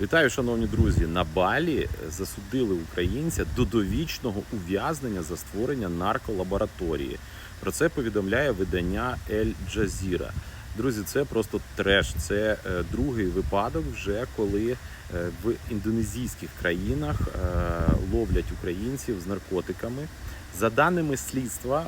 Вітаю, шановні друзі. На Балі засудили українця до довічного ув'язнення за створення нарколабораторії. Про це повідомляє видання Ель Джазіра. Друзі, це просто треш. Це е, другий випадок, вже коли е, в індонезійських країнах е, ловлять українців з наркотиками. За даними слідства,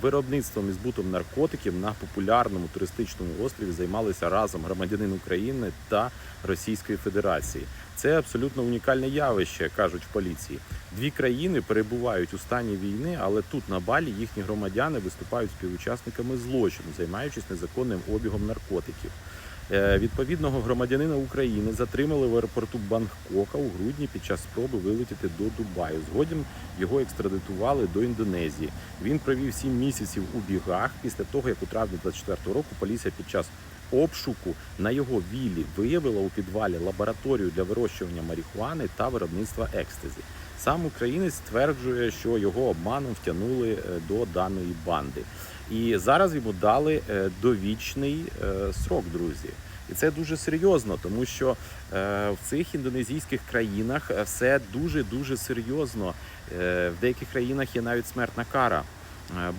виробництвом і збутом наркотиків на популярному туристичному острові займалися разом громадянин України та Російської Федерації. Це абсолютно унікальне явище, кажуть в поліції. Дві країни перебувають у стані війни, але тут на Балі їхні громадяни виступають співучасниками злочину, займаючись незаконним обігом наркотиків. Е, Відповідного громадянина України затримали в аеропорту Бангкока у грудні під час спроби вилетіти до Дубаю. Згодом його екстрадитували до Індонезії. Він провів сім місяців у бігах. Після того, як у травні 24 року поліція під час обшуку на його віллі виявила у підвалі лабораторію для вирощування марихуани та виробництва екстазі. Сам українець стверджує, що його обманом втягнули е, до даної банди. І зараз йому дали е, довічний е, срок, друзі. І це дуже серйозно, тому що е, в цих індонезійських країнах все дуже дуже серйозно. В деяких країнах є навіть смертна кара.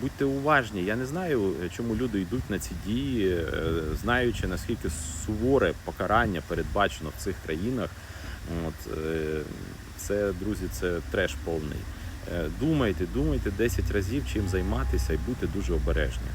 Будьте уважні. Я не знаю, чому люди йдуть на ці дії, знаючи наскільки суворе покарання передбачено в цих країнах. От це, друзі, це треш повний. Е, Думайте, думайте 10 разів, чим займатися, і будьте дуже обережні.